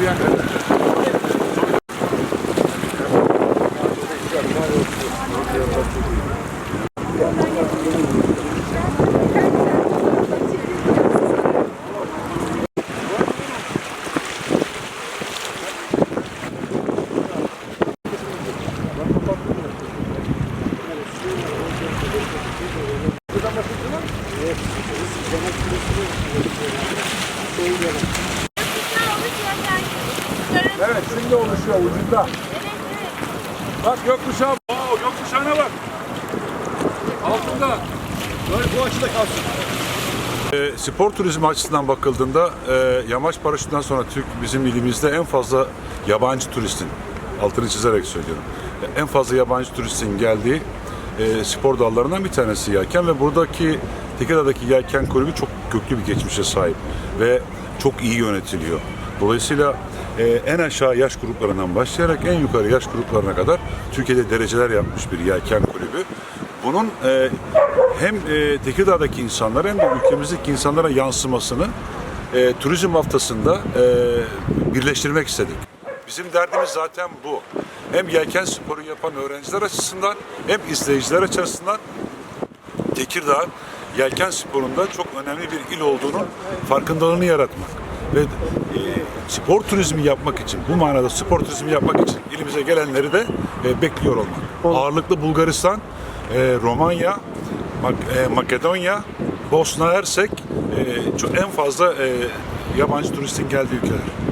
yürüyen Buradan bakıyorsunuz mu? Evet. Demek ki bu sizin için. Şey Evet şimdi oluşuyor ucunda. Bak gökkuşağı. Oo, gökkuşağına bak. Altında. Böyle bu açıda kalsın. E, spor turizmi açısından bakıldığında e, yamaç paraşütünden sonra Türk bizim ilimizde en fazla yabancı turistin altını çizerek söylüyorum. En fazla yabancı turistin geldiği e, spor dallarından bir tanesi yelken ve buradaki Tekirdağ'daki yelken kulübü çok köklü bir geçmişe sahip ve çok iyi yönetiliyor. Dolayısıyla e, en aşağı yaş gruplarından başlayarak en yukarı yaş gruplarına kadar Türkiye'de dereceler yapmış bir yelken kulübü. Bunun e, hem e, Tekirdağ'daki insanlara hem de ülkemizdeki insanlara yansımasını e, turizm haftasında e, birleştirmek istedik. Bizim derdimiz zaten bu. Hem yelken sporu yapan öğrenciler açısından hem izleyiciler açısından Tekirdağ yelken sporunda çok önemli bir il olduğunu farkındalığını yaratmak ve e, spor turizmi yapmak için bu manada spor turizmi yapmak için ilimize gelenleri de e, bekliyor olmak. Ağırlıklı Bulgaristan, e, Romanya, Mak- e, Makedonya, Bosna Hersek e, çok en fazla e, yabancı turistin geldiği ülkeler.